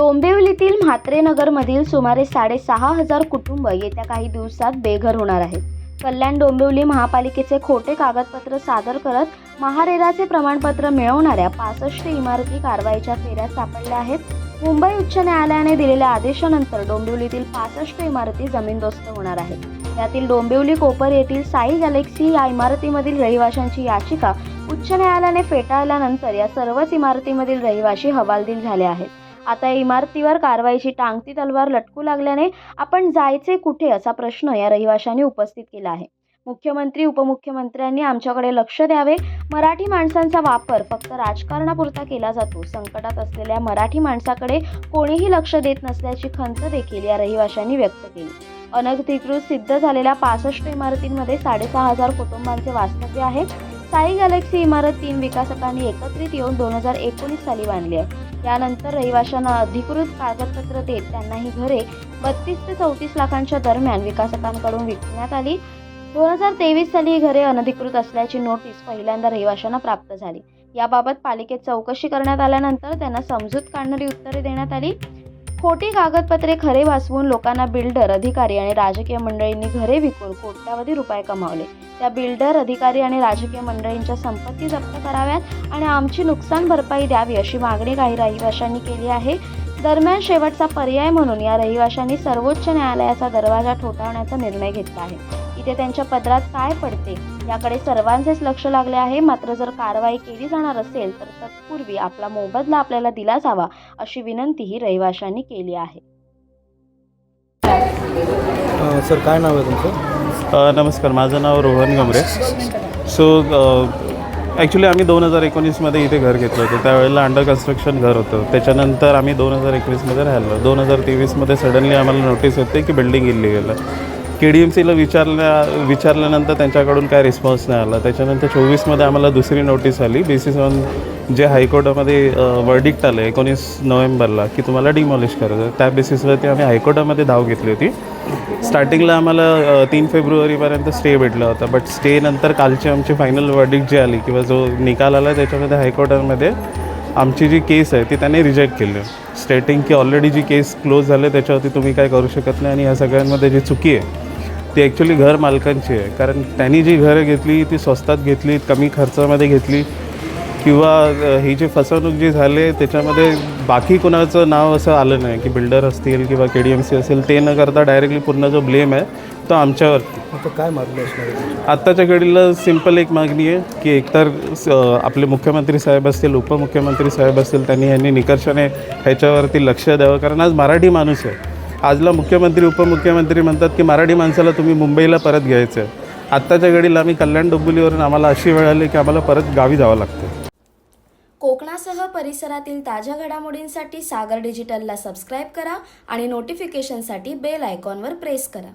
डोंबिवलीतील म्हात्रेनगरमधील सुमारे साडेसहा हजार कुटुंब येत्या काही दिवसात बेघर होणार आहेत. कल्याण डोंबिवली महापालिकेचे खोटे कागदपत्र सादर करत महारेराचे प्रमाणपत्र मिळवणाऱ्या पासष्ट इमारती कारवाईच्या फेऱ्यात सापडल्या आहेत. मुंबई उच्च न्यायालयाने दिलेल्या आदेशानंतर डोंबिवलीतील पासष्ट इमारती जमीनदोस्त होणार आहेत. यातील डोंबिवली कोपर येथील साई गॅलेक्सी या इमारतीमधील रहिवाशांची याचिका उच्च न्यायालयाने फेटाळल्यानंतर या सर्वच इमारतीमधील रहिवाशी हवालदिल झाले आहेत. आता इमारतीवर कारवाईची टांगती तलवार लटकू लागल्याने आपण जायचे कुठे असा प्रश्न या रहिवाशांनी उपस्थित केला आहे. मुख्यमंत्री उपमुख्यमंत्र्यांनी आमच्याकडे लक्ष द्यावे. मराठी माणसांचा वापर फक्त राजकारणापुरता केला जातो. संकटात असलेल्या मराठी माणसाकडे कोणीही लक्ष देत नसल्याची खंत देखील या रहिवाशांनी व्यक्त केली. अनधिकृत सिद्ध झालेल्या पासष्ट इमारतींमध्ये साडेसहा हजार कुटुंबांचे वास्तव्य आहे. साई गॅलेक्सी इमारत तीन विकासकांनी एकत्रित येऊन दोन हजार एकोणीस साली बांधली आहे. यानंतर रहिवाशांना अधिकृत कागदपत्र देत त्यांना ही घरे बत्तीस ते चौतीस लाखांच्या दरम्यान विकासकांकडून विकण्यात आली. दोन हजार तेवीस साली ही घरे अनधिकृत असल्याची नोटीस पहिल्यांदा रहिवाशांना प्राप्त झाली. याबाबत पालिकेत चौकशी करण्यात आल्यानंतर त्यांना समजूत काढणारी उत्तरे देण्यात आली. खोटी कागदपत्रे खरे भासवून लोकांना बिल्डर अधिकारी आणि राजकीय मंडळींनी घरे विकून कोट्यावधी रुपये कमावले. त्या बिल्डर अधिकारी आणि राजकीय मंडळींच्या संपत्ती जप्त कराव्यात आणि आमची नुकसान भरपाई द्यावी अशी मागणी काही रहिवाशांनी केली आहे. दरम्यान शेवटचा पर्याय म्हणून या रहिवाशांनी सर्वोच्च न्यायालयाचा दरवाजा ठोठावण्याचा निर्णय घेतला आहे. इथे त्यांच्या पदरात काय पडते याकडे सर्वांचेच लक्ष लागले आहे. मात्र जर कारवाई केली जाणार असेल तर तत्पूर्वी आपला मोबदला आपल्याला दिला जावा अशी विनंतीही रहिवाशांनी केली आहे. सर काय नाव आहे तुमचं? नमस्कार माझं नाव रोहन गमरे. सो ॲक्च्युली आम्ही दोन हजार एकोणीसमध्ये इथे घर घेतलं होतं. त्यावेळेला अंडर कन्स्ट्रक्शन घर होतं. त्याच्यानंतर आम्ही दोन हजार एकवीसमध्ये राहिलो. दोन हजार तेवीसमध्ये सडनली आम्हाला नोटीस येते की बिल्डिंग इल्लिगल आहे. के डी एम सीला विचारल्या विचारल्यानंतर त्यांच्याकडून काय रिस्पॉन्स नाही आला. त्याच्यानंतर चोवीसमध्ये आम्हाला दुसरी नोटीस आली. बेसिस ऑन जे हायकोर्टामध्ये वर्डिक्ट आलं एकोणीस नोव्हेंबरला की तुम्हाला डिमॉलिश करायचं. आहे. त्या बेसिसवरती आम्ही हायकोर्टामध्ये धाव घेतली होती. स्टार्टिंगला आम्हाला तीन फेब्रुवारीपर्यंत स्टे भेटला होता. बट स्टे नंतर कालची आमची फायनल वर्डिक्ट जी आली किंवा जो निकाल आला त्याच्यामध्ये हायकोर्टामध्ये आमची जी केस आहे ती त्यांनी रिजेक्ट केली. स्टेटिंग की ऑलरेडी जी केस क्लोज झाली त्याच्यावरती तुम्ही काय करू शकत नाही आणि ह्या सगळ्यांमध्ये जी चुकी आहे ती ॲक्च्युली घर मालकांची आहे. कारण त्यांनी जी घरं घेतली ती स्वस्तात घेतली कमी खर्चामध्ये घेतली. किंवा ही जी फसवणूक जी झाली त्याच्यामध्ये बाकी कोणाचं नाव असं आलं नाही की बिल्डर असतील किंवा के डी एम सी असेल ते न करता डायरेक्टली पूर्ण जो ब्लेम आहे तो आमच्यावरती. आता काय मागणी असणार? आत्ताच्या घडीला सिंपल एक मागणी आहे की एकतर स- आपले मुख्यमंत्री साहेब असतील उपमुख्यमंत्री साहेब असतील त्यांनी यांनी निकर्षाने ह्याच्यावरती लक्ष द्यावं. कारण आज मराठी माणूस आहे. आजला मुख्यमंत्री उपमुख्यमंत्री म्हणतात की मराठी माणसाला तुम्ही मुंबईला परत घ्यायचं. आहे आत्ताच्या घडीला आम्ही कल्याण डोंबिवलीवरून आम्हाला अशी वेळ आली की आम्हाला परत गावी जावं लागतं. कोकणासह परिसरातील ताज्या घडामोडींसाठी सागर डिजिटलला सबस्क्राईब करा आणि नोटिफिकेशनसाठी बेल आयकॉनवर प्रेस करा.